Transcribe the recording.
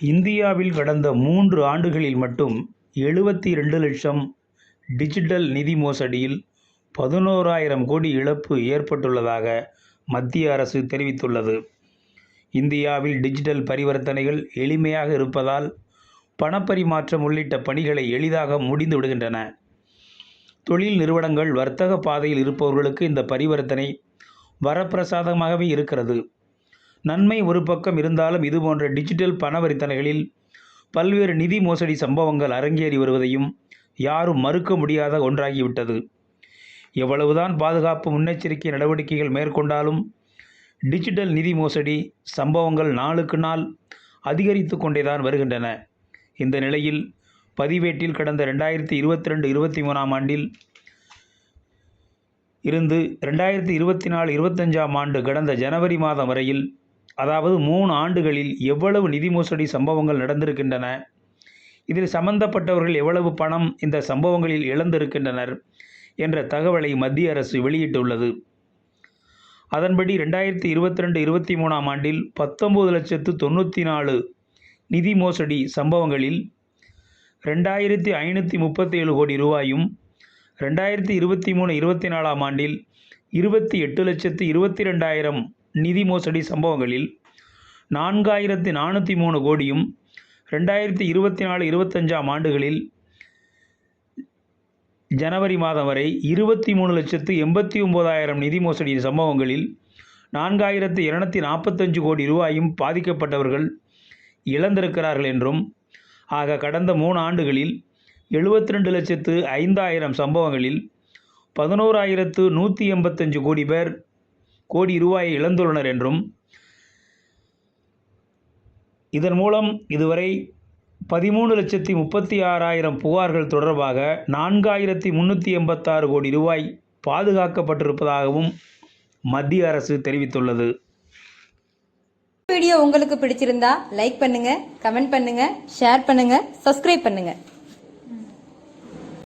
இந்தியாவில் கடந்த மூன்று ஆண்டுகளில் மட்டும் எழுபத்தி ரெண்டு லட்சம் டிஜிட்டல் நிதி மோசடியில் பதினோராயிரம் கோடி இழப்பு ஏற்பட்டுள்ளதாக மத்திய அரசு தெரிவித்துள்ளது. இந்தியாவில் டிஜிட்டல் பரிவர்த்தனைகள் எளிமையாக இருப்பதால் பணப்பரிமாற்றம் உள்ளிட்ட பணிகளை எளிதாக முடிந்து விடுகின்றன. தொழில் நிறுவனங்கள் வர்த்தக பாதையில் இருப்பவர்களுக்கு இந்த பரிவர்த்தனை வரப்பிரசாதமாகவே இருக்கிறது. நன்மை ஒரு பக்கம் இருந்தாலும் இதுபோன்ற டிஜிட்டல் பணவரித்தனைகளில் பல்வேறு நிதி மோசடி சம்பவங்கள் அரங்கேறி வருவதையும் யாரும் மறுக்க முடியாத ஒன்றாகிவிட்டது. எவ்வளவுதான் பாதுகாப்பு முன்னெச்சரிக்கை நடவடிக்கைகள் மேற்கொண்டாலும் டிஜிட்டல் நிதி மோசடி சம்பவங்கள் நாளுக்கு நாள் அதிகரித்து கொண்டேதான் வருகின்றன. இந்த நிலையில் பதிவேட்டில் கடந்த ரெண்டாயிரத்தி இருபத்தி ரெண்டு இருபத்தி மூணாம் ஆண்டில் இருந்து ரெண்டாயிரத்தி இருபத்தி நாலு இருபத்தஞ்சாம் ஆண்டு கடந்த ஜனவரி மாதம் வரையில் அதாவது மூணு ஆண்டுகளில் எவ்வளவு நிதி மோசடி சம்பவங்கள் நடந்திருக்கின்றன? இதில் சம்பந்தப்பட்டவர்கள் எவ்வளவு பணம் இந்த சம்பவங்களில் இழந்திருக்கின்றனர்? என்ற தகவலை மத்திய அரசு வெளியிட்டுள்ளது. அதன்படி ரெண்டாயிரத்தி இருபத்தி ரெண்டு இருபத்தி மூணாம் ஆண்டில் பத்தொம்பது லட்சத்து தொண்ணூற்றி நாலு நிதி மோசடி சம்பவங்களில் ரெண்டாயிரத்தி ஐநூற்றி முப்பத்தேழு கோடி ரூபாயும் ரெண்டாயிரத்தி இருபத்தி மூணு இருபத்தி நாலாம் ஆண்டில் இருபத்தி எட்டு லட்சத்து இருபத்தி ரெண்டாயிரம் நிதி மோசடி சம்பவங்களில் நான்காயிரத்தி நானூற்றி மூணு கோடியும் ரெண்டாயிரத்தி இருபத்தி நாலு இருபத்தஞ்சாம் ஆண்டுகளில் ஜனவரி மாதம் வரை இருபத்தி மூணு லட்சத்து எண்பத்தி ஒம்போதாயிரம் நிதி மோசடி சம்பவங்களில் நான்காயிரத்து இருநூத்தி நாற்பத்தஞ்சு கோடி ரூபாயும் பாதிக்கப்பட்டவர்கள் இழந்திருக்கிறார்கள் என்றும் ஆக கடந்த மூணு ஆண்டுகளில் எழுபத்தி ரெண்டு லட்சத்து ஐந்தாயிரம் சம்பவங்களில் பதினோராயிரத்து நூற்றி எண்பத்தஞ்சு கோடி பேர் கோடி ரூபாயை இழந்துள்ளனர் என்றும் இதன் மூலம் இதுவரை பதிமூணு லட்சத்தி முப்பத்தி ஆறாயிரம் புகார்கள் தொடர்பாக நான்காயிரத்தி முந்நூற்றி எண்பத்தாறு கோடி ரூபாய் பாதுகாக்கப்பட்டிருப்பதாகவும் மத்திய அரசு தெரிவித்துள்ளது. வீடியோ உங்களுக்கு பிடிச்சிருந்தா லைக் பண்ணுங்க கமெண்ட் பண்ணுங்க ஷேர் பண்ணுங்க சப்ஸ்கிரைப் பண்ணுங்க.